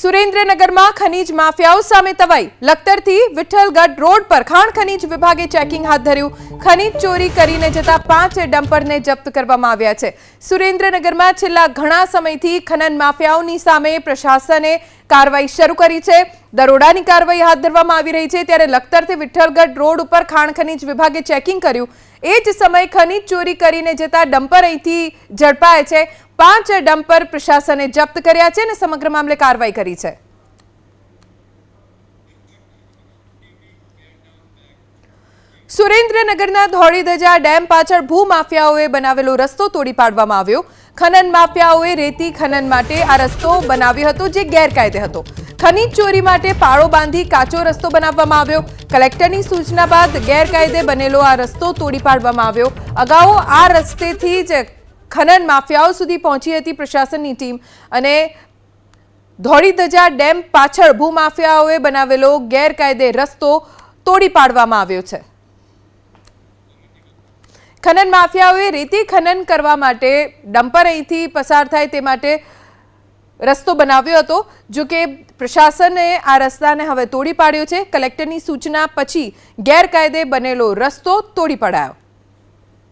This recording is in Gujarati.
સુરેન્દ્રનગરમાં ખનીજ માફિયાઓ સામે તવાઈ. લખતરથી વિઠ્ઠલગઢ રોડ પર ખાણ ખનીજ વિભાગે ચેકિંગ હાથ ધર્યું. ખનીજ ચોરી કરીને જતા પાંચ ડમ્પરને જપ્ત કરવામાં આવ્યા છે. સુરેન્દ્રનગરમાં છેલ્લા ઘણા સમયથી ખનન માફિયાઓની સામે પ્રશાસને કાર્યવાહી શરૂ કરી છે. દરોડાની કાર્યવાહી હાથ ધરવામાં આવી રહી છે. ત્યારે લખતરથી વિઠ્ઠલગઢ રોડ ઉપર ખાણ ખનીજ વિભાગે ચેકિંગ કર્યું. એ જ સમયે ખનીજ ચોરી કરીને જતા ડમ્પર અહીંથી ઝડપાય છે. પાંચ ડમ્પર પ્રશાસને જપ્ત કર્યા છે અને સમગ્ર મામલે કાર્યવાહી કરી છે. સુરેન્દ્રનગરના ધોળીધજા ડેમ પાછળ ભૂમાફિયાઓએ બનાવેલો રસ્તો તોડી પાડવામાં આવ્યો. ખનન માફિયાઓએ રેતી ખનન માટે આ રસ્તો બનાવ્યો હતો જે ગેરકાયદે હતો. ખનીજ ચોરી માટે પાળો બાંધી કાચો રસ્તો બનાવવામાં આવ્યો. કલેક્ટરની સૂચના બાદ ગેરકાયદે બનેલો આ રસ્તો તોડી પાડવામાં આવ્યો. અગાઉ આ રસ્તેથી જ ખનન માફિયાઓ સુધી પહોંચી હતી પ્રશાસનની ટીમ અને ધોળીધજા ડેમ પાછળ ભૂમાફિયાઓએ બનાવેલો ગેરકાયદે રસ્તો તોડી પાડવામાં આવ્યો છે. ખનન માફિયાઓએ રેતી ખનન કરવા માટે ડમ્પર અહીંથી પસાર થાય તે માટે રસ્તો બનાવ્યો હતો, જો કે પ્રશાસને આ રસ્તાને હવે તોડી પાડ્યો છે. કલેક્ટરની સૂચના પછી ગેરકાયદે બનેલો રસ્તો તોડી પડાયો.